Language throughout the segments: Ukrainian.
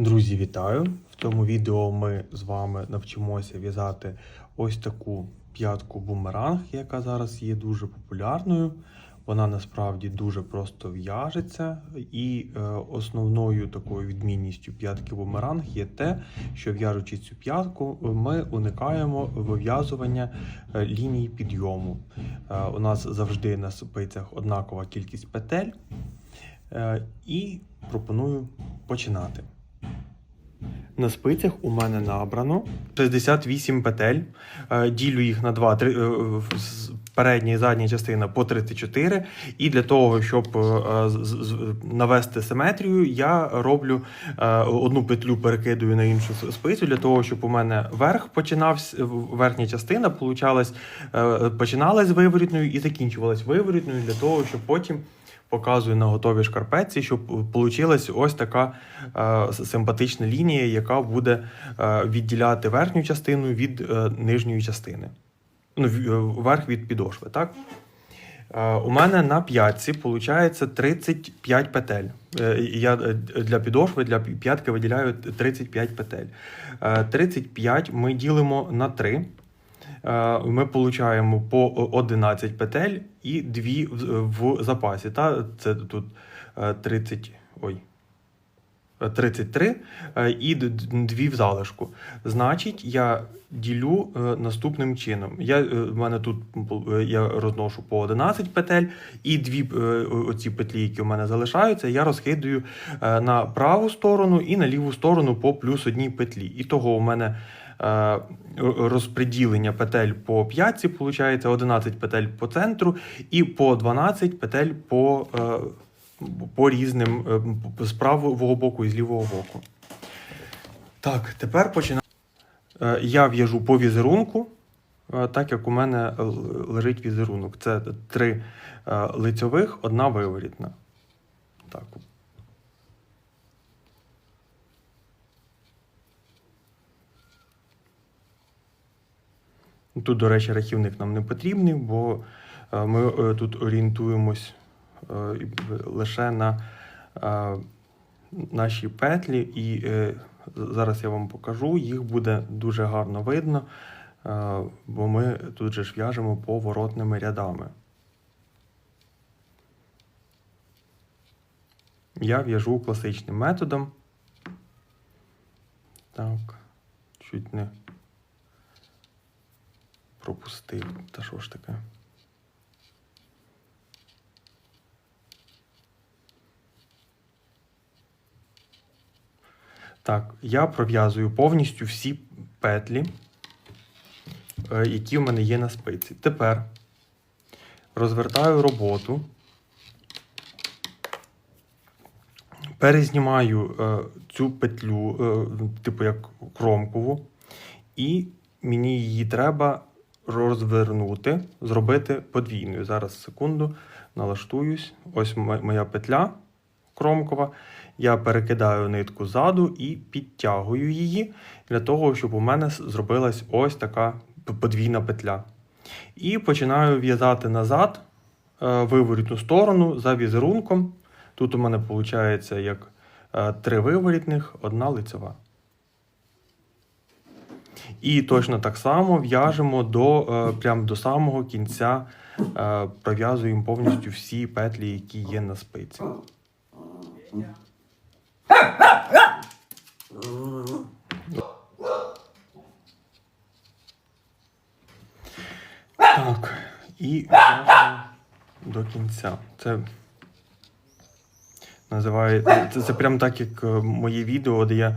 Друзі, вітаю! В цьому відео ми з вами навчимося в'язати ось таку п'ятку бумеранг, яка зараз є дуже популярною. Вона насправді дуже просто в'яжеться, і е, основною такою відмінністю п'ятки бумеранг є те, що в'яжучи цю п'ятку, ми уникаємо вив'язування е, ліній підйому. Е, у нас завжди на спицях однакова кількість петель. Е, і пропоную починати. На спицях у мене набрано 68 петель. Е, Ділю їх на два, три, е, передня і задня частина по 34. І для того, щоб е, навести симетрію, я роблю одну петлю перекидую на іншу спицю, для того, щоб у мене верх починався, верхня частина получалась, починалась виворітною і закінчувалась виворітною, для того, щоб потім показую на готовій шкарпетці, щоб вийшла ось така е, симпатична лінія, яка буде е, відділяти верхню частину від е, нижньої частини. Ну, верх від підошви, так? У мене на п'ятці виходить 35 петель. Я для підошви, для п'ятки виділяю 35 петель. Е, 35 ми ділимо на 3. Е, Ми получаємо по 11 петель і 2 в, запасі. Та? Це тут е, 30. Ой. е, 33 е, і 2 в залишку. Значить, я ділю наступним чином. Я, в мене тут я розношу по 11 петель, і дві оці петлі, які у мене залишаються, я розхидую на праву сторону і на ліву сторону по плюс одній петлі. І того у мене е, розподілення петель по п'ятці, виходить 11 петель по центру і по 12 петель по, е, по різним е, з правого боку і з лівого боку. Так, тепер починаємо. Я в'яжу по візерунку, так як у мене лежить візерунок. Це три лицьових, одна виворітна. Так. Тут, до речі, рахівник нам не потрібний, бо е, ми е, тут орієнтуємось е, лише на наші петлі, і зараз я вам покажу, їх буде дуже гарно видно, бо ми тут же ж в'яжемо поворотними рядами. Я в'яжу класичним методом. Так, чуть не пропустив. Та що ж таке? Так, я пров'язую повністю всі петлі, е, які в мене є на спиці. Тепер розвертаю роботу, перезнімаю е, цю петлю, е, типу як кромкову, і мені її треба розвернути, зробити подвійною. Зараз секунду, налаштуюсь. Ось моя петля кромкова. Я перекидаю нитку ззаду і підтягую її для того, щоб у мене зробилась ось така подвійна петля. І починаю в'язати назад е, виворітну сторону за візерунком. Тут у мене виходить як е, три виворітних, одна лицева. І точно так само в'яжемо до, е, прям до самого кінця, е, пров'язуємо повністю всі петлі, які є на спиці. Так, і в'яжемо до кінця. Це називає це, це прям так, як мої моє відео, де я е,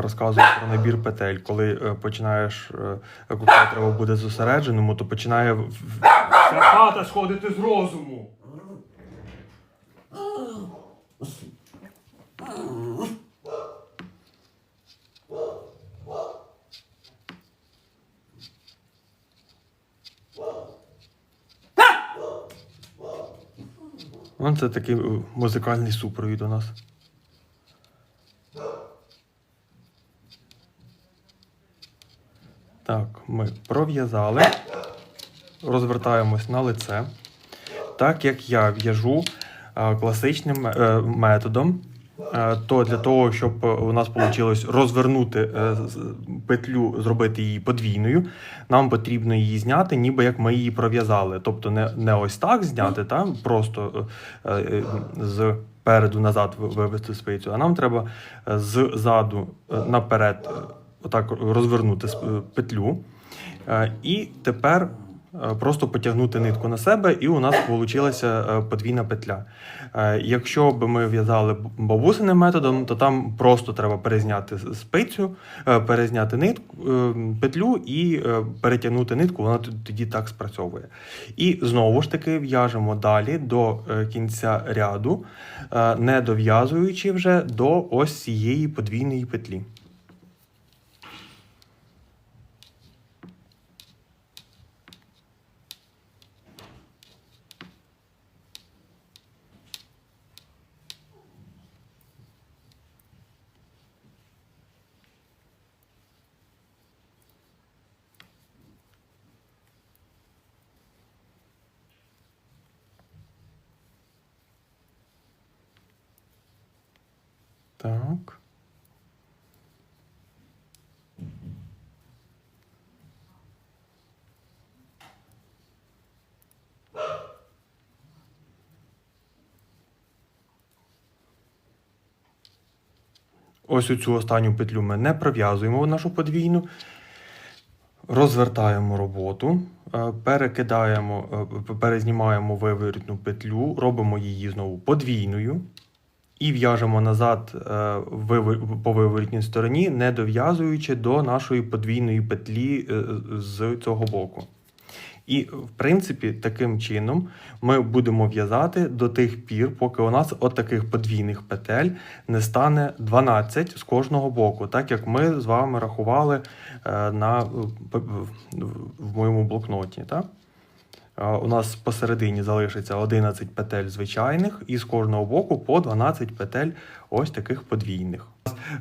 розказую про набір петель. Коли е, починаєш, е, коли треба буде зосередженому, то починає вся хата сходити з розуму. Це такий е, музикальний супровід у нас. Так, ми пров'язали. Розвертаємось на лице. Так як я в'яжу класичним е, методом, то для того, щоб у нас вийшло розвернути е, петлю, зробити її подвійною, нам потрібно її зняти, ніби як ми її пров'язали. Тобто не, не ось так зняти, та, просто е, е, з переду назад вивести спицю, а нам треба е, ззаду е, наперед е, отак розвернути петлю. Е, І тепер е, просто потягнути нитку на себе, і у нас вийшла подвійна петля. Е, Якщо б ми в'язали бабусиним методом, то там просто треба перезняти спицю, е, перезняти нитку, е, петлю і е, перетягнути нитку, вона тоді так спрацьовує. І знову ж таки в'яжемо далі до е, кінця ряду, е, не дов'язуючи вже до ось цієї подвійної петлі. Так. Ось цю останню петлю ми не пров'язуємо в нашу подвійну. Розвертаємо роботу, е, перекидаємо, е, перезнімаємо виворітну петлю, робимо її знову подвійною і в'яжемо назад е, по виворітній стороні, не дов'язуючи до нашої подвійної петлі з цього боку. І, в принципі, таким чином ми будемо в'язати до тих пір, поки у нас от таких подвійних петель не стане 12 з кожного боку, так як ми з вами рахували е, на, е, в- моєму блокноті. Так? Е, У нас посередині залишиться 11 петель звичайних, і з кожного боку по 12 петель ось таких подвійних.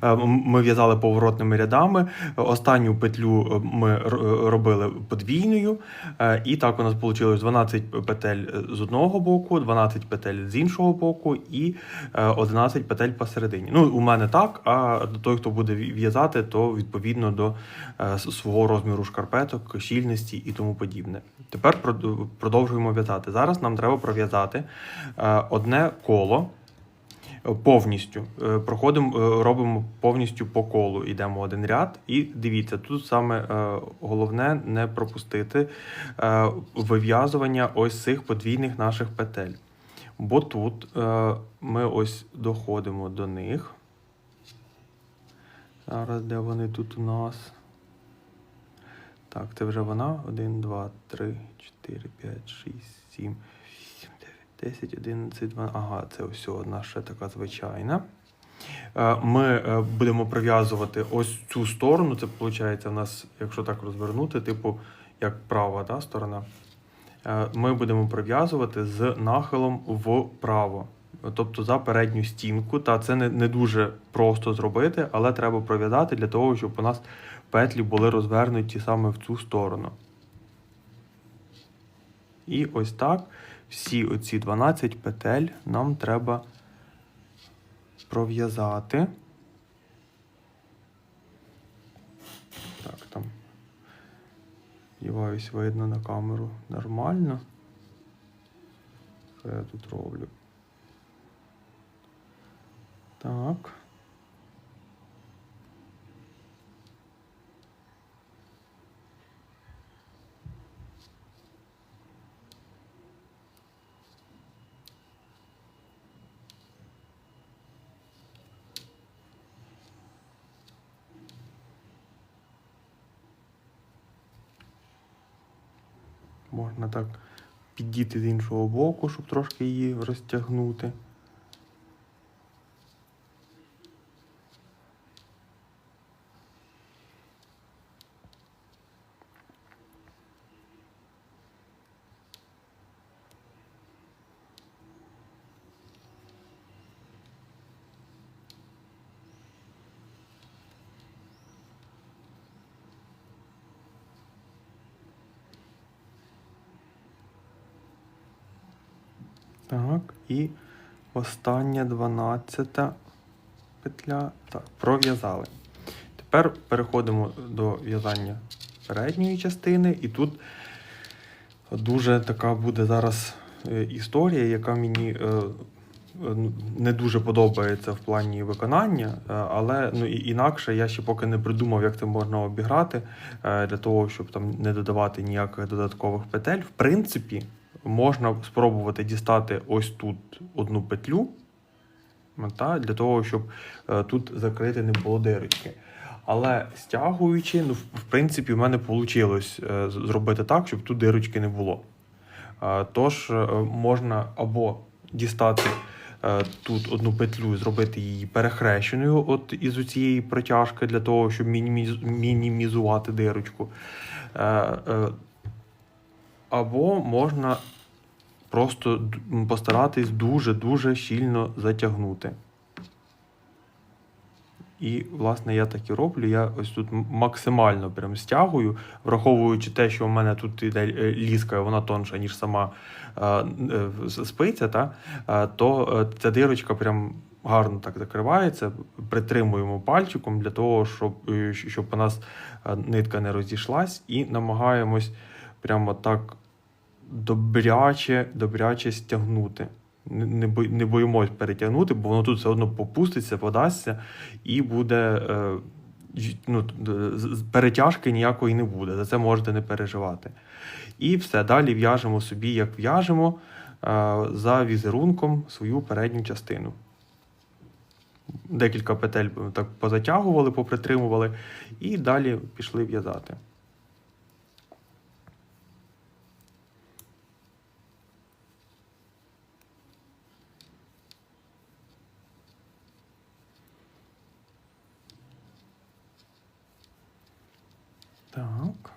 Е, Ми в'язали поворотними рядами. Останню петлю е, ми робили подвійною. Е, І так у нас вийшло 12 петель з одного боку, 12 петель з іншого боку і е, 11 петель посередині. Ну, у мене так, а той, хто буде в'я- в'язати, то відповідно до е, свого розміру шкарпеток, щільності і тому подібне. Тепер продовжуємо в'язати. Зараз нам треба пров'язати е, одне коло. Повністю Е, проходимо, е, робимо повністю по колу. Йдемо один ряд, і дивіться, тут саме головне не пропустити вив'язування ось цих подвійних наших петель. Бо тут ми ось доходимо до них. Зараз де вони тут у нас? Так, це вже вона. 1, 2, 3, 4, 5, 6, 7, 8, 9, 10, 11, 12. Ага, це ось одна ще така звичайна. Е, Ми е, будемо прив'язувати ось цю сторону. Це виходить у нас, якщо так розвернути, типу як права та, сторона. Е, Ми будемо прив'язувати з нахилом вправо. Тобто за передню стінку. Та це не, не дуже просто зробити, але треба пров'язати для того, щоб у нас петлі були розвернуті саме в цю сторону. І ось так всі оці 12 петель нам треба пров'язати. Так, там. Сподіваюсь, видно на камеру нормально. Що я тут роблю? Так. Можна так підійти з іншого боку, щоб трошки її розтягнути. Так, і остання дванадцята петля. Так, пров'язали. Тепер переходимо до в'язання передньої частини, і тут дуже така буде зараз е, історія, яка мені е, е, ну, не дуже подобається в плані виконання, але ну, інакше я ще поки не придумав, як це можна обіграти для того, щоб там не додавати ніяких додаткових петель. В принципі, можна спробувати дістати ось тут одну петлю, та, для того, щоб е, тут закрити не було дирочки. Але стягуючи, ну, в принципі, в мене вийшло зробити так, щоб тут дирочки не було. Е, Тож е, можна або дістати е, тут одну петлю зробити її перехрещеною от із цієї протяжки для того, щоб мінімізувати дирочку. Е, е, Або можна просто постаратись дуже-дуже щільно затягнути. І, власне, я так і роблю. Я ось тут максимально прям стягую, враховуючи те, що в мене тут іде е, ліска, вона тонша, ніж сама е, е, спиця, та, то ця дирочка прям гарно так закривається. Притримуємо пальчиком для того, щоб, щоб у нас нитка не розійшлась, і намагаємось прямо так добряче, добряче стягнути. Не, не боїмось перетягнути, бо воно тут все одно попуститься, подасться, і буде. Е, ну, перетяжки ніякої не буде. За це можете не переживати. І все, далі в'яжемо собі, як в'яжемо е, за візерунком свою передню частину. Декілька петель е, так позатягували, попритримували, і далі пішли в'язати. Так.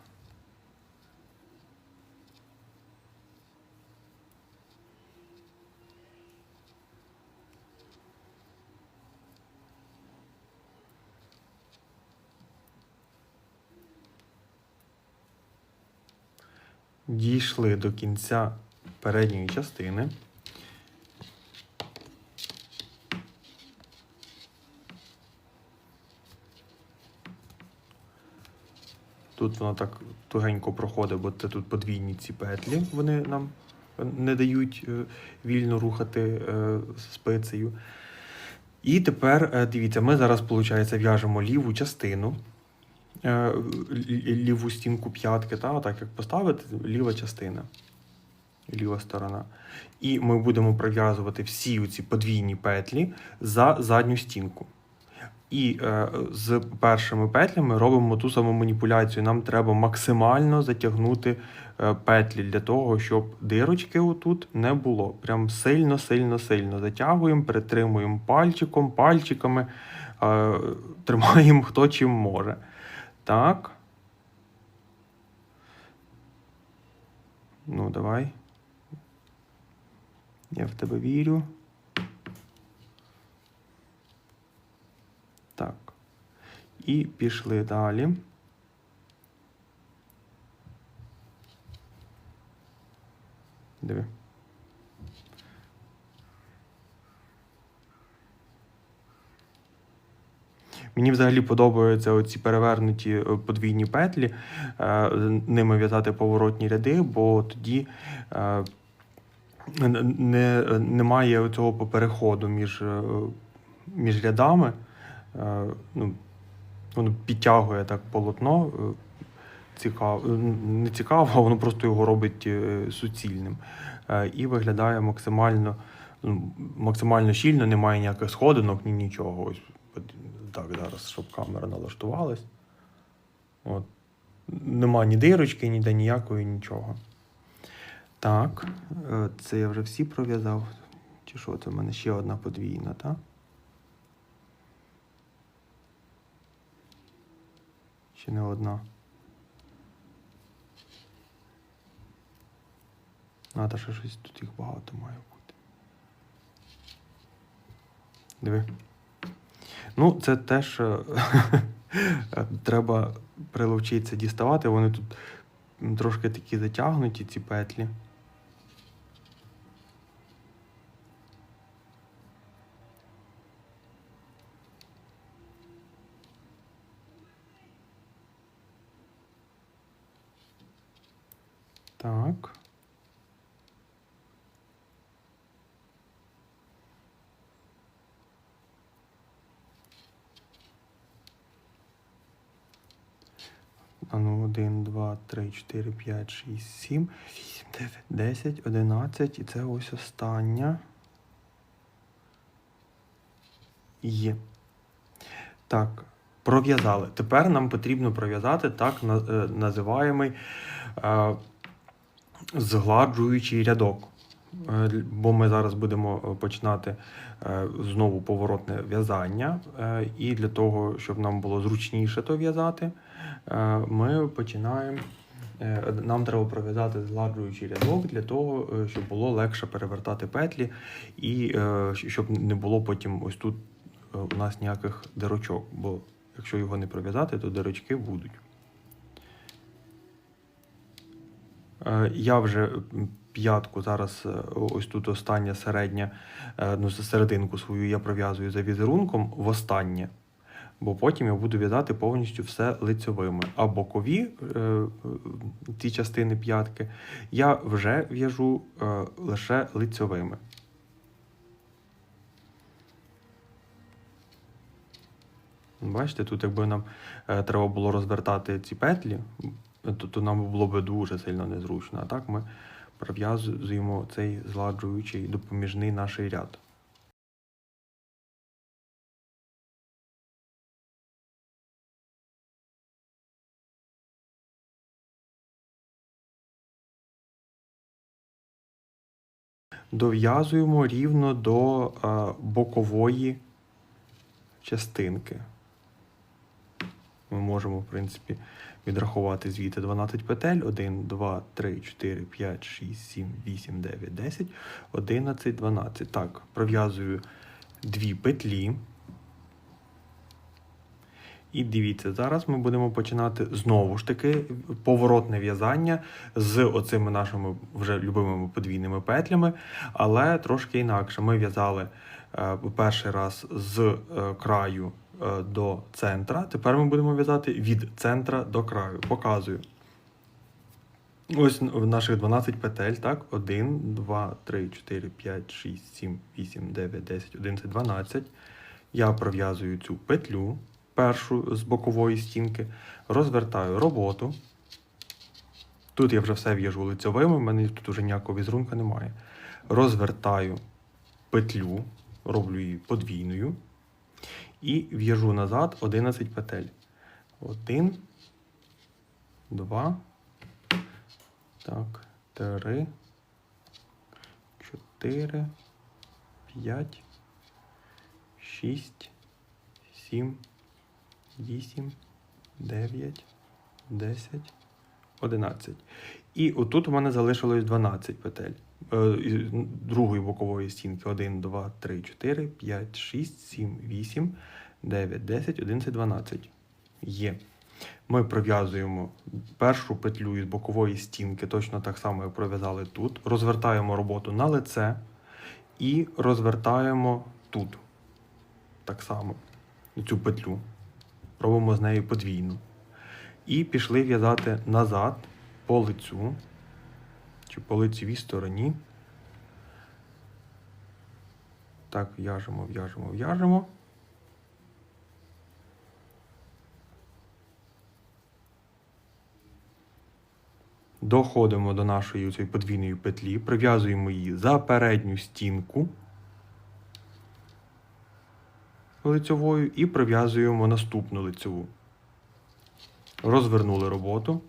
Дійшли до кінця передньої частини. Тут воно так тугенько проходить, бо це тут подвійні ці петлі, вони нам не дають е, вільно рухати е, спицею. І тепер е, дивіться, ми зараз, виходить, в'яжемо ліву частину, ліву стінку п'ятки, та, отак як поставити, ліва частина, ліва сторона. І ми будемо пров'язувати всі ці подвійні петлі за задню стінку. І е, з першими петлями робимо ту саму маніпуляцію. Нам треба максимально затягнути е, петлі для того, щоб дирочки отут не було. Прям сильно, сильно, сильно затягуємо, притримуємо пальчиком, пальчиками, е, тримаємо хто чим може. Так. Ну, давай. Я в тебе вірю. Так. І пішли далі. Диви. Мені взагалі подобаються оці перевернуті е, подвійні петлі, е, ними в'язати поворотні ряди, бо тоді е, не, немає цього переходу між, між рядами. Ну, воно підтягує так полотно. е, Цікаво, е, не цікаво, воно просто його робить е, суцільним. І виглядає максимально, ну, максимально щільно, немає ніяких сходинок, ні нічого. Ось так зараз, щоб камера налаштувалась. От. Нема ні дирочки, ніде ніякої, нічого. Так, це я вже всі пров'язав. Чи що це в мене ще одна подвійна, так? Чи не одна? Надо ще щось тут їх багато має бути. Диви. Ну, це теж е, треба приловчитися діставати. Вони тут трошки такі затягнуті, ці петлі. Так. А ну, 1, 2, 3, 4, 5, 6, 7, 8, 9, 10, 11. І це ось остання. Є. Так, пров'язали. Тепер нам потрібно пров'язати так е, називаємий е, згладжуючий рядок. Е, Бо ми зараз будемо е, починати е, знову поворотне в'язання. І для того, щоб нам було зручніше то в'язати, ми починаємо. Нам треба пров'язати згладжуючий рядок для того, щоб було легше перевертати петлі, і щоб не було потім ось тут у нас ніяких дирочок. Бо якщо його не пров'язати, то дирочки будуть. Е, Я вже п'ятку зараз, е, ось тут остання середня, е, ну, серединку свою я пров'язую за візерунком в останнє, бо потім я буду в'язати повністю все лицьовими. А бокові е, е, ці частини п'ятки я вже в'яжу е, лише лицьовими. Бачите, тут якби нам е, треба було розвертати ці петлі, то, то нам було б дуже сильно незручно. А так ми пров'язуємо цей згладжуючий допоміжний наш ряд. Дов'язуємо рівно до е, бокової частинки. Ми можемо, в принципі, відрахувати звідти 12 петель. 1, 2, 3, 4, 5, 6, 7, 8, 9, 10, 11, 12. Так, пров'язую дві петлі. І дивіться, зараз ми будемо починати знову ж таки поворотне в'язання з оцими нашими вже любимими подвійними петлями, але трошки інакше. Ми в'язали е, перший раз з е, краю до центра. Тепер ми будемо в'язати від центра до краю. Показую. Ось в наших 12 петель, так? 1, 2, 3, 4, 5, 6, 7, 8, 9, 10, 11, 12. Я пров'язую цю петлю першу з бокової стінки, розвертаю роботу. Тут я вже все в'яжу лицьовими, в мене тут вже ніякого візерунка немає. Розвертаю петлю, роблю її подвійною і в'яжу назад 11 петель. 1, 2, так, 3, 4, 5, 6, 7, 8, 9, 10, 11. І отут у мене залишилось 12 петель. Е, Другої бокової стінки 1, 2, 3, 4, 5, 6, 7, 8, 9, 10, 11, 12. Є. Ми пров'язуємо першу петлю із бокової стінки, точно так само, як пров'язали тут. Розвертаємо роботу на лице і розвертаємо тут. Так само цю петлю. Робимо з нею подвійну. І пішли в'язати назад по лицю чи по лицевій стороні. Так, в'яжемо, в'яжемо, в'яжемо. Доходимо до нашої цієї подвійної петлі, прив'язуємо її за передню стінку лицьовою і прив'язуємо наступну лицьову. Розвернули роботу,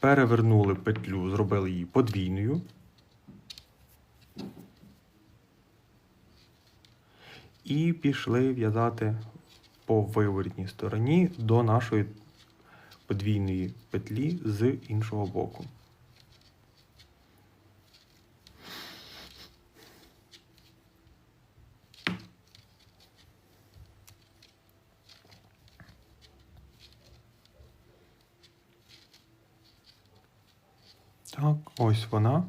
перевернули петлю, зробили її подвійною. І пішли в'язати по виворітній стороні до нашої подвійної петлі з іншого боку. Так, ось вона.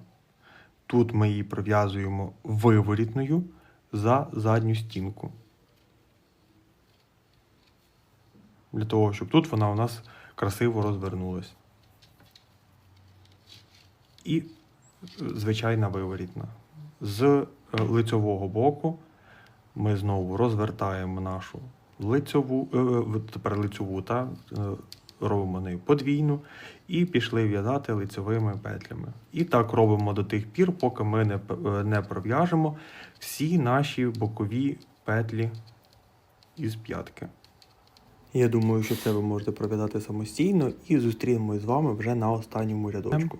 Тут ми її пров'язуємо виворітною за задню стінку. Для того, щоб тут вона у нас красиво розвернулась. і е, звичайна виворітна. З е, лицьового боку ми знову розвертаємо нашу лицьову, е, тепер лицьову, та, робимо нею подвійну і пішли в'язати лицьовими петлями. І так робимо до тих пір, поки ми не, е, не пров'яжемо всі наші бокові петлі із п'ятки. Я думаю, що це ви можете пров'язати самостійно і зустрінемось з вами вже на останньому рядочку.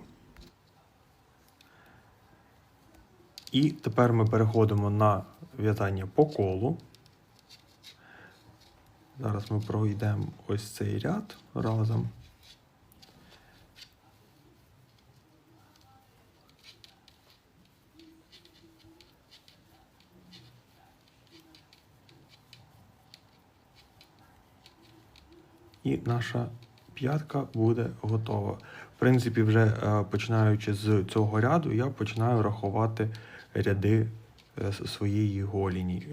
І тепер ми переходимо на в'язання по колу. Зараз ми пройдемо ось цей ряд разом. І наша п'ятка буде готова. В принципі, вже е, починаючи з цього ряду, я починаю рахувати ряди е, своєї голіні,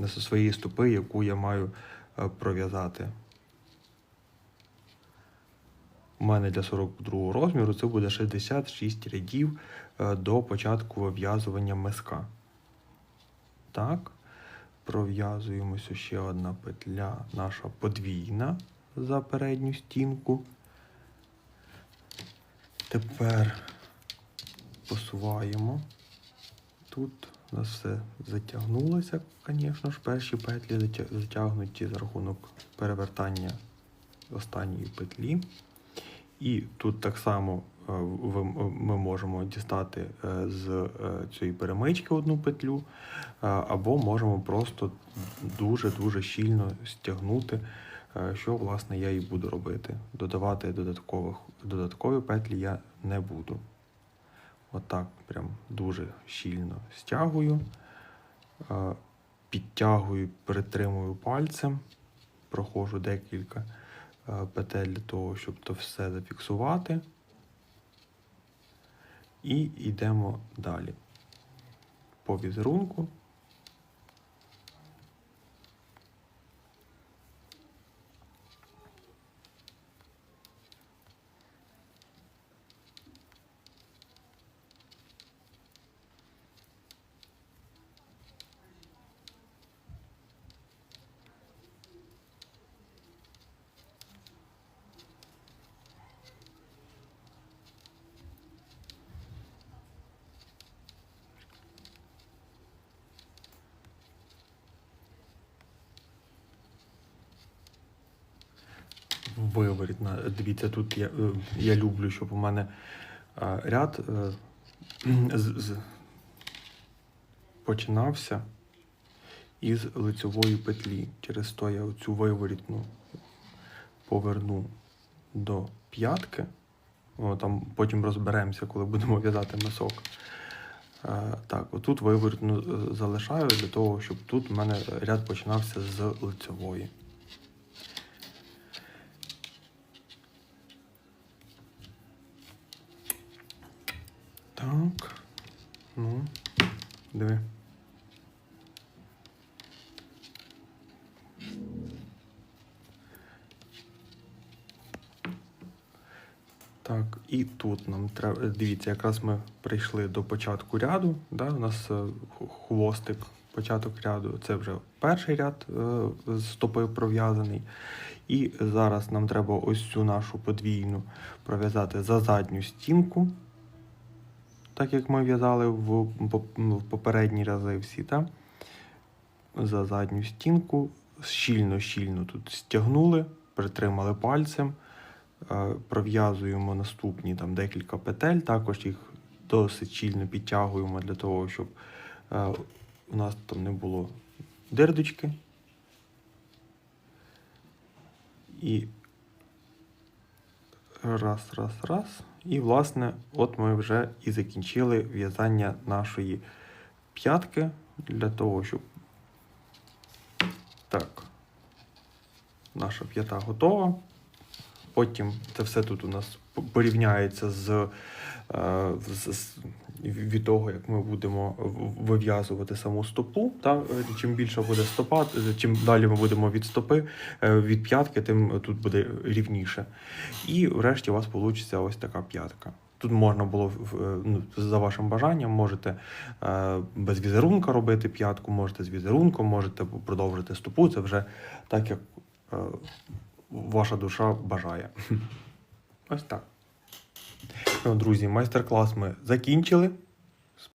е, своєї стопи, яку я маю пров'язати. У мене для 42 розміру це буде 66 рядів е, до початку вив'язування миска. Так, пров'язуємося ще одна петля, наша подвійна за передню стінку. Тепер посуваємо. Тут у нас все затягнулося, звісно ж, перші петлі затягнуті за рахунок перевертання останньої петлі. І тут так само е, ми можемо дістати е, з е, цієї перемички одну петлю, або можемо просто дуже-дуже щільно стягнути, що власне я і буду робити. Додавати додаткових, додаткові петлі я не буду. Отак прям дуже щільно стягую, е, підтягую, притримую пальцем, проходжу декілька е, петель для того, щоб то все зафіксувати. І йдемо далі. По візерунку. Виворітна. Дивіться, тут я, е, я люблю, щоб у мене е, ряд е, з, починався із лицевої петлі. Через то я цю виворітну поверну до п'ятки. О, там потім розберемося, коли будемо в'язати мисок. Так, отут виворітну залишаю для того, щоб тут у мене ряд починався з лицевої. Так. Ну, диви. Так, і тут нам треба. Дивіться, якраз ми прийшли до початку ряду. Да? У нас е, хвостик, початок ряду. Це вже перший ряд е, з стопи пров'язаний. І зараз нам треба ось цю нашу подвійну пров'язати за задню стінку так як ми в'язали в, попередні рази всі, так? За задню стінку. Щільно-щільно тут стягнули, притримали пальцем, е, пров'язуємо наступні там декілька петель, також їх досить щільно підтягуємо для того, щоб е, у нас там не було дирдочки. І Раз, раз, раз. І, власне, от ми вже і закінчили в'язання нашої п'ятки для того, щоб. Так. Наша п'ята готова. Потім це все тут у нас порівняється з, від того, як ми будемо вив'язувати саму стопу. Та? Е, Чим більша буде стопа, е, чим далі ми будемо від стопи, е, від п'ятки, тим тут буде рівніше. І врешті у вас вийде ось така п'ятка. Тут можна було е, ну, за вашим бажанням, можете е, без візерунка робити п'ятку, можете з візерунком, можете продовжити стопу. Це вже так, як е, ваша душа бажає. Ось так. Ну, друзі, майстер-клас ми закінчили.